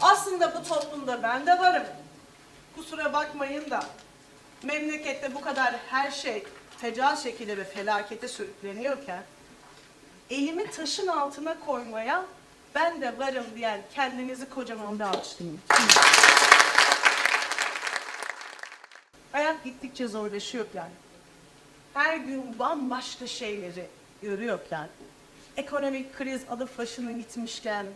Aslında bu toplumda ben de varım. Kusura bakmayın da memlekette bu kadar her şey fecal şekilde ve felakete sürükleniyorken elimi taşın altına koymaya ben de varım diyen kendinizi kocaman bir alkışlayın. Hayat gittikçe zorlaşıyorken, her gün bambaşka şeyleri görüyorken, ekonomik kriz alıp başını gitmişken,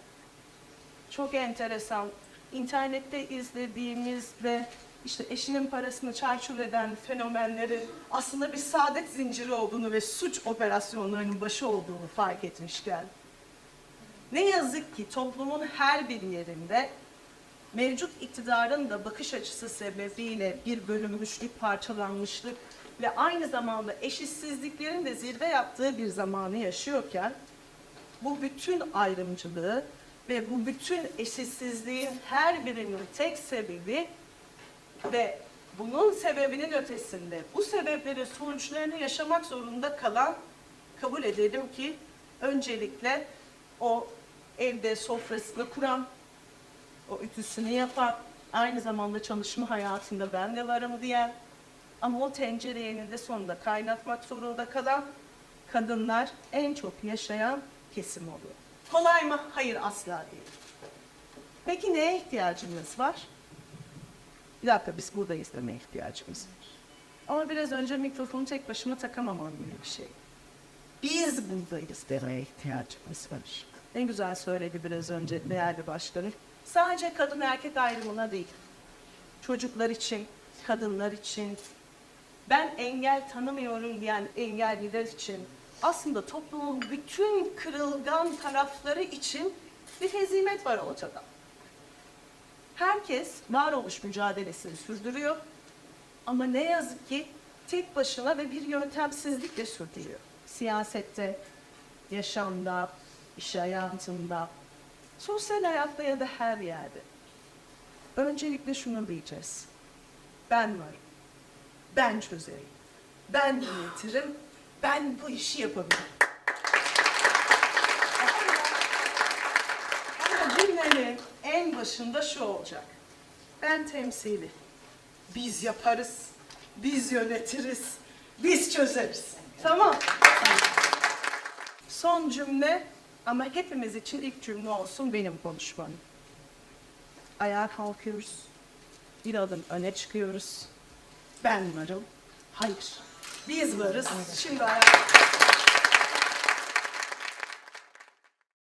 çok enteresan, internette izlediğimiz ve işte eşinin parasını çarçur eden fenomenlerin aslında bir saadet zinciri olduğunu ve suç operasyonlarının başı olduğunu fark etmişken, ne yazık ki toplumun her bir yerinde mevcut iktidarın da bakış açısı sebebiyle bir bölünmüşlük, parçalanmışlık ve aynı zamanda eşitsizliklerin de zirve yaptığı bir zamanı yaşıyorken bu bütün ayrımcılığı ve bu bütün eşitsizliğin her birinin tek sebebi ve bunun sebebinin ötesinde bu sebeplerin sonuçlarını yaşamak zorunda kalan kabul edelim ki öncelikle o evde sofrasını kuran, o ütüsünü yapan, aynı zamanda çalışma hayatında ben de varım diyen ama o tencereyi de sonunda kaynatmak zorunda kalan kadınlar en çok yaşayan kesim oluyor. Kolay mı? Hayır asla değil. Peki neye ihtiyacımız var? Bir dakika biz buradayız demeye ihtiyacımız var. Ama biraz önce mikrofonu tek başıma takamamam gibi bir şey. Biz buradayız demeye ihtiyacımız var. En güzel söyledi biraz önce değerli başkanım. Sadece kadın erkek ayrımına değil. Çocuklar için, kadınlar için, ben engel tanımıyorum diyen engelliler için, aslında toplumun bütün kırılgan tarafları için bir hezimet var ortada. Herkes varoluş mücadelesini sürdürüyor ama ne yazık ki tek başına ve bir yöntemsizlikle sürdürüyor. Siyasette, yaşamda, iş hayatında, sosyal hayatta ya da her yerde. Öncelikle şunu diyeceğiz. Ben varım. Ben çözerim. Ben yönetirim. Ben bu işi yapabilirim. Ama cümlenin en başında şu olacak. Ben temsili. Biz yaparız. Biz yönetiriz. Biz çözeriz. Tamam. Son cümle ama hepimiz için ilk cümle olsun benim konuşmam. Ayağa kalkıyoruz. Bir adım öne çıkıyoruz. Ben varım. Hayır. Biz varız. Şimdi ayağa